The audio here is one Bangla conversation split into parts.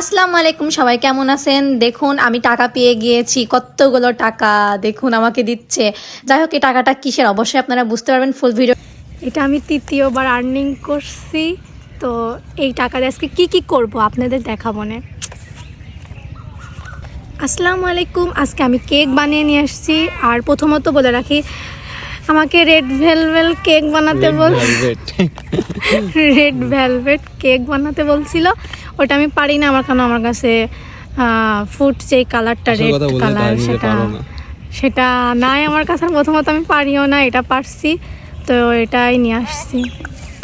আসসালামু আলাইকুম, সবাই কেমন আছেন? দেখুন, আমি টাকা পেয়ে গিয়েছি, কতগুলো টাকা দেখুন আমাকে দিচ্ছে। যাই হোক, এই টাকাটা কিসের? অবশ্যই আপনারা বুঝতে পারবেন ফুল ভিডিও এটা আমি তৃতীয়বার আর্নিং করছি, তো এই টাকা দিয়ে আজকে কী কী করব আপনাদের দেখাবো না। আসসালামু আলাইকুম, আজকে আমি কেক বানিয়ে নিয়ে আসছি, আর প্রথমত বলে রাখি আমাকে রেড ভেলভেল কেক বানাতে বল রেড ভেলভেট কেক বানাতে বলছিল। ওটা আমি পারি না আমার কারণ আমার কাছে ফুড যে কালারটা রেড কালার সেটা সেটা নাই আমার কাছে প্রথমত আমি পারিও না এটা পারছি। তো এটাই নিয়ে আসছি।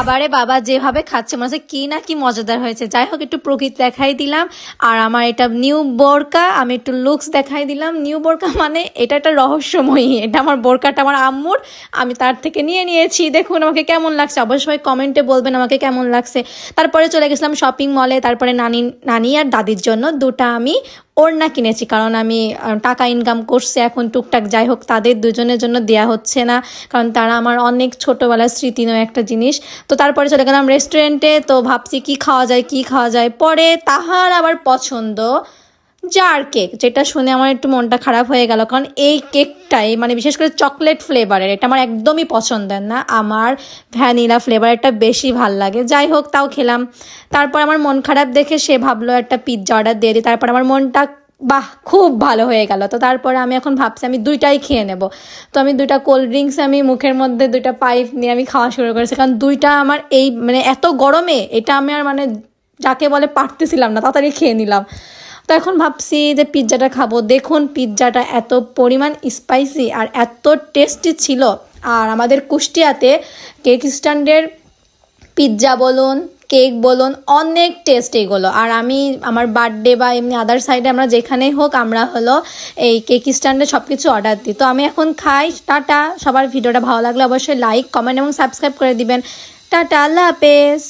আবারে বাবা যেভাবে খাচ্ছে, মনে হচ্ছে কি না কি মজাদার হয়েছে। যাই হোক, একটু প্রকৃতি দেখাই দিলাম। আর আমার এটা নিউ বোরকা, আমি একটু লুকস দেখাই দিলাম। নিউ বোরকা মানে এটা একটা রহস্যময়ী, এটা আমার বোরকাটা আমার আম্মুর, আমি তার থেকে নিয়ে নিয়েছি। দেখুন আমাকে কেমন লাগছে। অবশ্যই কমেন্টে বলবেন আমাকে কেমন লাগছে। তারপরে চলে গেছিলাম শপিং মলে তারপরে নানি নানি আর দাদির জন্য দুটা আমি ওড়না কিনেছি, কারণ আমি টাকা ইনকাম করছি এখন টুকটাক, যাই হোক, তাদের দুজনের জন্য দেয়া হচ্ছে না, কারণ তারা আমার অনেক ছোটোবেলার স্মৃতি নয় একটা জিনিস। তো তারপরে চলে গেলাম রেস্টুরেন্টে তো ভাবছি কি খাওয়া যায়, কি খাওয়া যায়। পরে তাহার আবার পছন্দ জার কেক যেটা শুনে আমার একটু মনটা খারাপ হয়ে গেল। কারণ এই কেকটাই মানে বিশেষ করে চকলেট ফ্লেভারের এটা আমার একদমই পছন্দের না। আমার ভ্যানিলা ফ্লেভারটা বেশি ভালো লাগে। যাই হোক, তাও খেলাম। তারপর আমার মন খারাপ দেখে সে ভাবলো, একটা পিৎজা অর্ডার দিয়ে দিই। তারপর আমার মনটা, বাহ, খুব ভালো হয়ে গেল। তো তারপরে আমি এখন ভাবছি, আমি দুইটাই খেয়ে নেব। তো আমি দুইটা কোল্ড ড্রিঙ্কস আমি মুখের মধ্যে দুইটা পাইপ নিয়ে আমি খাওয়া শুরু করেছি। কারণ দুইটা আমার এই মানে এত গরমে, এটা আমি আর মানে যাকে বলে পারতেছিলাম না, তাড়াতাড়ি খেয়ে নিলাম। তো এখন ভাবছি যে পিৎজাটা খাব। দেখুন, পিৎজাটা এত পরিমাণ স্পাইসি আর এত টেস্টি ছিল। আর আমাদের কুষ্টিয়াতে কেক স্ট্যান্ডের পিৎজা বলুন কেক বলুন, অনেক টেস্ট এগুলো। আর আমি আমার বার্থডে বা এমনি আদার সাইডে আমরা যেখানেই হোক, আমরা হলো এই কেক স্ট্যান্ডে সব কিছু অর্ডার দিই। তো আমি এখন খাই। টাটা। সবার ভিডিওটা ভালো লাগলে অবশ্যই লাইক কমেন্ট এবং সাবস্ক্রাইব করে দিবেন। টাটা। আল্লাহ হাফেজ।